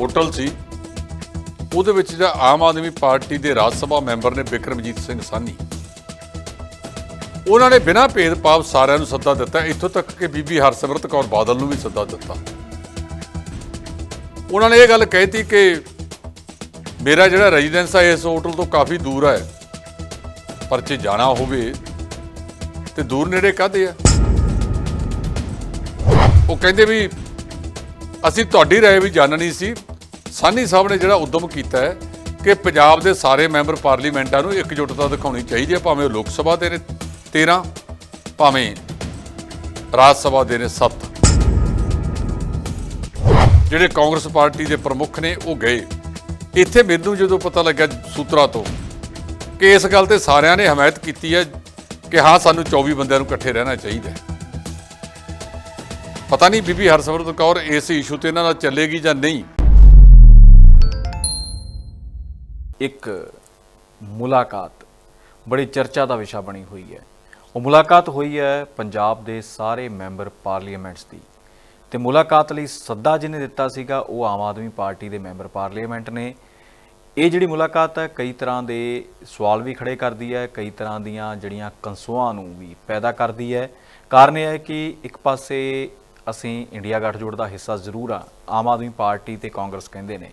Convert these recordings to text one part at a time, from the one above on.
Hotel ਸੀ, ਉਹਦੇ ਵਿੱਚ ਜਿਹੜਾ ਆਮ ਆਦਮੀ ਪਾਰਟੀ ਦੇ ਰਾਜ ਸਭਾ ਮੈਂਬਰ ਨੇ ਬਿਕਰਮਜੀਤ ਸਿੰਘ ਸਾਨੀ ਉਹਨਾਂ ਨੇ ਬਿਨਾਂ ਭੇਦਭਾਵ ਸਾਰਿਆਂ ਨੂੰ ਸੱਦਾ ਦਿੱਤਾ, ਇੱਥੋਂ ਤੱਕ ਕਿ ਬੀਬੀ ਹਰਸਿਮਰਤ ਕੌਰ ਬਾਦਲ ਨੂੰ ਵੀ ਸੱਦਾ ਦਿੱਤਾ। ਉਹਨਾਂ ਨੇ ਇਹ ਗੱਲ ਕਹਿਤੀ ਕਿ ਮੇਰਾ ਜਿਹੜਾ ਰੈਜ਼ੀਡੈਂਸ ਹੈ ਇਸ ਹੋਟਲ ਤੋਂ ਕਾਫੀ ਦੂਰ ਹੈ ਪਰ ਜੇ ਜਾਣਾ ਹੋਵੇ ਤੇ ਦੂਰ ਨੇੜੇ ਕਾਹਦੇ ਆ? ਉਹ ਕਹਿੰਦੇ ਵੀ ਅਸੀਂ ਤੁਹਾਡੀ ਰਾਏ ਵੀ ਜਾਣਨੀ ਸੀ ਸਾਨੀ ਸਾਹਿਬ ਨੇ ਜਿਹੜਾ ਉਦਮ ਕੀਤਾ ਹੈ ਕਿ ਪੰਜਾਬ ਦੇ ਸਾਰੇ ਮੈਂਬਰ ਪਾਰਲੀਮੈਂਟਾਂ ਨੂੰ ਇਕਜੁੱਟਤਾ ਦਿਖਾਉਣੀ ਚਾਹੀਦੀ ਹੈ, ਭਾਵੇਂ ਉਹ ਲੋਕ ਸਭਾ ਦੇ ਨੇ 13 ਭਾਵੇਂ ਰਾਜ ਸਭਾ ਦੇ ਨੇ 7 ਜਿਹੜੇ ਕਾਂਗਰਸ ਪਾਰਟੀ ਦੇ ਪ੍ਰਮੁੱਖ ਨੇ, ਉਹ ਗਏ। ਇੱਥੇ ਮੈਨੂੰ ਜਦੋਂ ਪਤਾ ਲੱਗਿਆ ਸੂਤਰਾਂ ਤੋਂ ਕਿ ਇਸ ਗੱਲ ਤੇ ਸਾਰਿਆਂ ਨੇ ਹਮਾਇਤ ਕੀਤੀ ਹੈ ਕਿ ਹਾਂ, ਸਾਨੂੰ 24 ਬੰਦਿਆਂ ਨੂੰ ਇਕੱਠੇ ਰਹਿਣਾ ਚਾਹੀਦਾ ਹੈ। ਪਤਾ ਨਹੀਂ ਬੀਬੀ ਹਰਸਿਮਰਤ ਕੌਰ ਇਸ ਇਸ਼ੂ ਤੇ ਇਹਨਾਂ ਨਾਲ ਚੱਲੇਗੀ ਜਾਂ ਨਹੀਂ। ਇੱਕ ਮੁਲਾਕਾਤ, ਬੜੀ ਚਰਚਾ ਦਾ ਵਿਸ਼ਾ ਬਣੀ ਹੋਈ ਹੈ। ਉਹ ਮੁਲਾਕਾਤ ਹੋਈ ਹੈ ਪੰਜਾਬ ਦੇ ਸਾਰੇ ਮੈਂਬਰ ਪਾਰਲੀਮੈਂਟਸ ਦੀ ਤੇ ਮੁਲਾਕਾਤ ਲਈ ਸੱਦਾ ਜਿਹਨੇ ਦਿੱਤਾ ਸੀਗਾ, ਉਹ ਆਮ ਆਦਮੀ ਪਾਰਟੀ ਦੇ ਮੈਂਬਰ ਪਾਰਲੀਮੈਂਟ ਨੇ। ਇਹ ਜਿਹੜੀ ਮੁਲਾਕਾਤ ਹੈ, ਕਈ ਤਰ੍ਹਾਂ ਦੇ ਸਵਾਲ ਵੀ ਖੜੇ ਕਰਦੀ ਹੈ, ਕਈ ਤਰ੍ਹਾਂ ਦੀਆਂ ਜਿਹੜੀਆਂ ਕੰਸੋਆਂ ਨੂੰ ਵੀ ਪੈਦਾ ਕਰਦੀ ਹੈ। ਕਾਰਨ ਇਹ ਹੈ ਕਿ ਇੱਕ ਪਾਸੇ ਅਸੀਂ ਇੰਡੀਆ ਗੱਠਜੋੜ ਦਾ ਹਿੱਸਾ ਜ਼ਰੂਰ ਆ ਆਮ ਆਦਮੀ ਪਾਰਟੀ ਤੇ ਕਾਂਗਰਸ ਕਹਿੰਦੇ ਨੇ।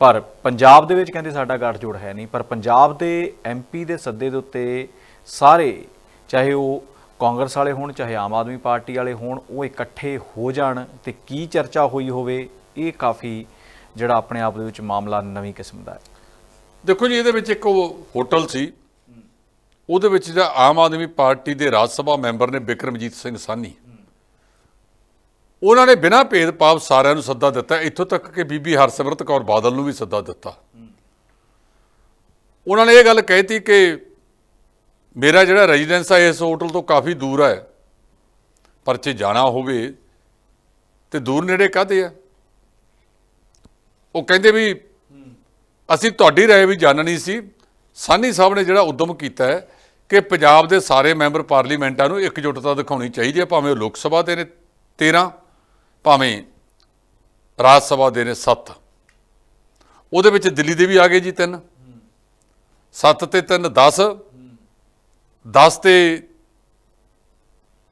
ਪਰ ਪੰਜਾਬ ਦੇ ਵਿੱਚ ਕਹਿੰਦੇ ਸਾਡਾ ਗੱਠਜੋੜ ਹੈ ਨਹੀਂ, ਪਰ ਪੰਜਾਬ ਦੇ ਐਮਪੀ ਦੇ ਸੱਦੇ ਦੇ ਉੱਤੇ ਸਾਰੇ, ਚਾਹੇ ਉਹ ਕਾਂਗਰਸ ਵਾਲੇ ਹੋਣ, ਚਾਹੇ ਆਮ ਆਦਮੀ ਪਾਰਟੀ ਵਾਲੇ ਹੋਣ, ਉਹ ਇਕੱਠੇ ਹੋ ਜਾਣ ਤੇ ਕੀ ਚਰਚਾ ਹੋਈ ਹੋਵੇ, ਇਹ ਕਾਫੀ ਜਿਹੜਾ ਆਪਣੇ ਆਪ ਦੇ ਵਿੱਚ ਮਾਮਲਾ ਨਵੀਂ ਕਿਸਮ ਦਾ ਹੈ। ਦੇਖੋ ਜੀ, ਇਹਦੇ ਵਿੱਚ ਇੱਕ ਉਹ ਹੋਟਲ ਸੀ। ਉਹਦੇ ਵਿੱਚ ਜਿਹੜਾ ਆਮ ਆਦਮੀ ਪਾਰਟੀ ਦੇ ਰਾਜ ਸਭਾ ਮੈਂਬਰ ਨੇ ਬਿਕਰਮਜੀਤ ਸਿੰਘ ਸਾਨੀ ਉਹਨਾਂ ਨੇ ਬਿਨਾਂ ਭੇਦਭਾਵ ਸਾਰਿਆਂ ਨੂੰ ਸੱਦਾ ਦਿੱਤਾ। ਇੱਥੋਂ ਤੱਕ ਕਿ ਬੀਬੀ ਹਰਸਿਮਰਤ ਕੌਰ ਬਾਦਲ ਨੂੰ ਵੀ ਸੱਦਾ ਦਿੱਤਾ। ਉਹਨਾਂ ਨੇ ਇਹ ਗੱਲ ਕਹਿਤੀ ਕਿ ਮੇਰਾ ਜਿਹੜਾ ਰੈਜ਼ੀਡੈਂਸ ਆ, ਇਸ ਹੋਟਲ ਤੋਂ ਕਾਫੀ ਦੂਰ ਹੈ ਪਰ ਜੇ ਜਾਣਾ ਹੋਵੇ ਤੇ ਦੂਰ ਨੇੜੇ ਕਾਹਦੇ ਆ? ਉਹ ਕਹਿੰਦੇ ਵੀ, ਅਸੀਂ ਤੁਹਾਡੀ ਰਾਏ ਵੀ ਜਾਣਨੀ ਸੀ। ਸਾਨੀ ਸਾਹਿਬ ਨੇ ਜਿਹੜਾ ਉਦਮ ਕੀਤਾ ਹੈ ਕਿ ਪੰਜਾਬ ਦੇ ਸਾਰੇ ਮੈਂਬਰ ਪਾਰਲੀਮੈਂਟਾਂ ਨੂੰ ਇਕਜੁੱਟਤਾ ਦਿਖਾਉਣੀ ਚਾਹੀਦੀ ਹੈ, ਭਾਵੇਂ ਉਹ ਲੋਕ ਸਭਾ ਦੇ ਨੇ 13 ਭਾਵੇਂ ਰਾਜ ਸਭਾ ਦੇ ਨੇ 7 ਉਹਦੇ ਵਿੱਚ ਦਿੱਲੀ ਦੇ ਵੀ ਆ ਗਏ ਜੀ ਤਿੰਨ। 7 ਤੇ 3 10 10 ਤੇ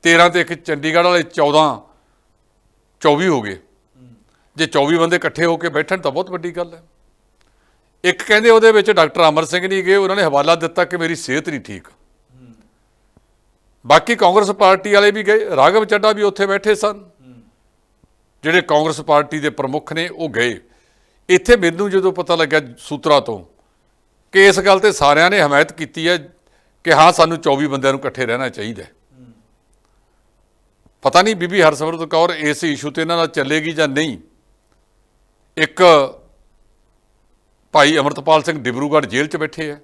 13 ਤੇ ਇੱਕ ਚੰਡੀਗੜ੍ਹ ਵਾਲੇ 14 24 ਹੋ ਗਏ। ਜੇ 24 ਬੰਦੇ ਇਕੱਠੇ ਹੋ ਕੇ ਬੈਠਣ ਤਾਂ ਬਹੁਤ ਵੱਡੀ ਗੱਲ ਹੈ। ਇੱਕ ਕਹਿੰਦੇ ਉਹਦੇ ਵਿੱਚ ਡਾਕਟਰ ਅਮਰ ਸਿੰਘ ਨਹੀਂ ਗਏ, ਉਹਨਾਂ ਨੇ ਹਵਾਲਾ ਦਿੱਤਾ ਕਿ ਮੇਰੀ ਸਿਹਤ ਨਹੀਂ ਠੀਕ। ਬਾਕੀ ਕਾਂਗਰਸ ਪਾਰਟੀ ਵਾਲੇ ਵੀ ਗਏ, ਰਾਘਵ ਚੱਡਾ ਵੀ ਉੱਥੇ ਬੈਠੇ ਸਨ। ਜਿਹੜੇ ਕਾਂਗਰਸ ਪਾਰਟੀ ਦੇ ਪ੍ਰਮੁੱਖ ਨੇ, ਉਹ ਗਏ। ਇੱਥੇ ਮੈਨੂੰ ਜਦੋਂ ਪਤਾ ਲੱਗਾ ਸੂਤਰਾਂ ਤੋਂ ਕਿ ਇਸ ਗੱਲ ਤੇ ਸਾਰਿਆਂ ਨੇ ਹਮਾਇਤ ਕੀਤੀ ਹੈ ਕਿ ਹਾਂ, ਸਾਨੂੰ 24 ਬੰਦਿਆਂ ਨੂੰ ਇਕੱਠੇ ਰਹਿਣਾ ਚਾਹੀਦਾ ਪਤਾ ਨਹੀਂ ਬੀਬੀ ਹਰਸਿਮਰਤ ਕੌਰ ਇਸ ਇਸ਼ੂ ਤੇ ਇਹਨਾਂ ਨਾਲ ਚੱਲੇਗੀ ਜਾਂ ਨਹੀਂ। ਇੱਕ ਭਾਈ ਅਮਰਤਪਾਲ ਸਿੰਘ ਡਿਬਰੂਗੜ੍ਹ ਜੇਲ੍ਹ 'ਚ ਬੈਠੇ ਆ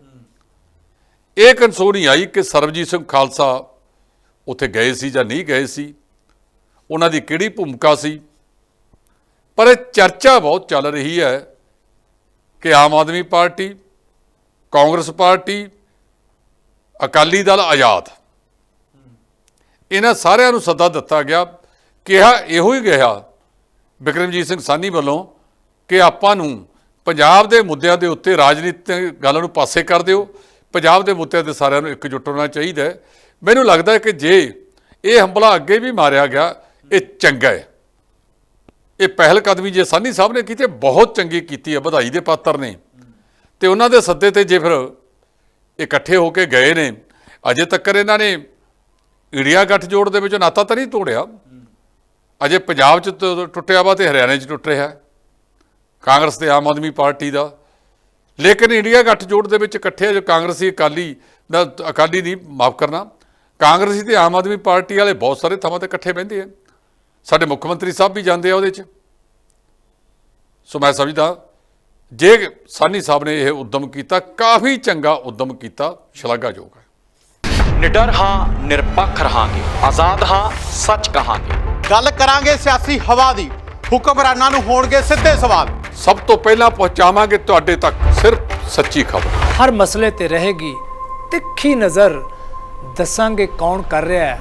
ਇਹ ਕਨਸੋ ਨਹੀਂ ਆਈ ਕਿ ਸਰਬਜੀਤ ਸਿੰਘ ਖਾਲਸਾ ਉੱਥੇ ਗਏ ਸੀ ਜਾਂ ਨਹੀਂ ਗਏ ਸੀ। ਉਹਨਾਂ ਦੀ ਕਿਹੜੀ ਭੂਮਿਕਾ ਸੀ? ਪਰ ਇਹ ਚਰਚਾ ਬਹੁਤ ਚੱਲ ਰਹੀ ਹੈ ਕਿ ਆਮ ਆਦਮੀ ਪਾਰਟੀ, ਕਾਂਗਰਸ ਪਾਰਟੀ, ਅਕਾਲੀ ਦਲ, ਆਜ਼ਾਦ। ਇਹਨਾਂ ਸਾਰਿਆਂ ਨੂੰ ਸੱਦਾ ਦਿੱਤਾ ਗਿਆ, ਕਿਹਾ ਇਹੋ ਹੀ ਗਿਆ ਬਿਕਰਮਜੀਤ ਸਿੰਘ ਸਾਨੀ ਵੱਲੋਂ ਕਿ ਆਪਾਂ ਨੂੰ ਪੰਜਾਬ ਦੇ ਮੁੱਦਿਆਂ ਦੇ ਉੱਤੇ ਰਾਜਨੀਤਿਕ ਗੱਲਾਂ ਨੂੰ ਪਾਸੇ ਕਰ ਦਿਓ। ਪੰਜਾਬ ਦੇ ਮੁੱਦਿਆਂ ਤੇ ਸਾਰਿਆਂ ਨੂੰ ਇਕਜੁੱਟ ਹੋਣਾ ਚਾਹੀਦਾ ਮੈਨੂੰ ਲੱਗਦਾ ਹੈ ਕਿ ਜੇ ਇਹ ਹਮਲਾ ਅੱਗੇ ਵੀ ਮਾਰਿਆ ਗਿਆ, ਇਹ ਚੰਗਾ ਹੈ। ਇਹ ਪਹਿਲ ਕਦਮੀ ਜੇ ਸਾਨੀ ਸਾਹਿਬ ਨੇ ਕੀਤੀ, ਬਹੁਤ ਚੰਗੀ ਕੀਤੀ ਹੈ, ਵਧਾਈ ਦੇ ਪਾਤਰ ਨੇ। ਤੇ ਉਹਨਾਂ ਦੇ ਸੱਦੇ ਤੇ ਜੇ ਫਿਰ ਇਕੱਠੇ ਹੋ ਕੇ ਗਏ ਨੇ, ਅਜੇ ਤੱਕ ਇਹਨਾਂ ਨੇ ਇੰਡੀਆ ਗੱਠਜੋੜ ਦੇ ਵਿੱਚੋਂ ਨਾਤਾ ਤਾਂ ਨਹੀਂ ਤੋੜਿਆ। ਅਜੇ ਪੰਜਾਬ 'ਚ ਟ- ਟੁੱਟਿਆ ਵਾ ਤੇ ਹਰਿਆਣੇ 'ਚ ਟੁੱਟ ਰਿਹਾ ਕਾਂਗਰਸ ਤੇ ਆਮ ਆਦਮੀ ਪਾਰਟੀ ਦਾ। ਲੇਕਿਨ ਇੰਡੀਆ ਗੱਠਜੋੜ ਦੇ ਵਿੱਚ ਇਕੱਠੇ ਆ ਜੋ ਕਾਂਗਰਸੀ ਅਕਾਲੀ ਦਾ ਅਕਾਲੀ ਨਹੀਂ, ਮਾਫ ਕਰਨਾ। ਕਾਂਗਰਸੀ ਤੇ ਆਮ ਆਦਮੀ ਪਾਰਟੀ ਵਾਲੇ ਬਹੁਤ ਸਾਰੇ ਥਾਵਾਂ ਤੇ ਇਕੱਠੇ ਬਹਿੰਦੇ ਆ। ਸਾਡੇ ਮੁੱਖ ਮੰਤਰੀ ਸਾਹਿਬ ਵੀ ਜਾਂਦੇ ਆ ਉਹਦੇ 'ਚ। ਸੋ ਮੈਂ ਸਮਝਦਾ ਜੇ ਸਾਨੀ ਸਾਹਿਬ ਨੇ ਇਹ ਉਦਮ ਕੀਤਾ ਕਾਫੀ ਚੰਗਾ ਉਦਮ ਕੀਤਾ ਸ਼ਲਾਘਾਯੋਗ ਹੈ। ਨਿਡਰ ਹਾਂ ਨਿਰਪੱਖ ਰਹਾਂਗੇ ਆਜ਼ਾਦ ਹਾਂ ਸੱਚ ਕਹਾਂਗੇ। ਗੱਲ ਕਰਾਂਗੇ ਸਿਆਸੀ ਹਵਾ ਦੀ ਹੁਕਮਰਾਨਾਂ ਨੂੰ ਹੋਣਗੇ ਸਿੱਧੇ ਸਵਾਲ। ਸਭ ਤੋਂ ਪਹਿਲਾਂ ਪਹੁੰਚਾਵਾਂਗੇ ਤੁਹਾਡੇ ਤੱਕ ਸਿਰਫ ਸੱਚੀ ਖਬਰ। ਹਰ ਮਸਲੇ ਤੇ ਰਹੇਗੀ ਤਿੱਖੀ ਨਜ਼ਰ। ਦੱਸਾਂਗੇ ਕੌਣ ਕਰ ਰਿਹਾ ਹੈ।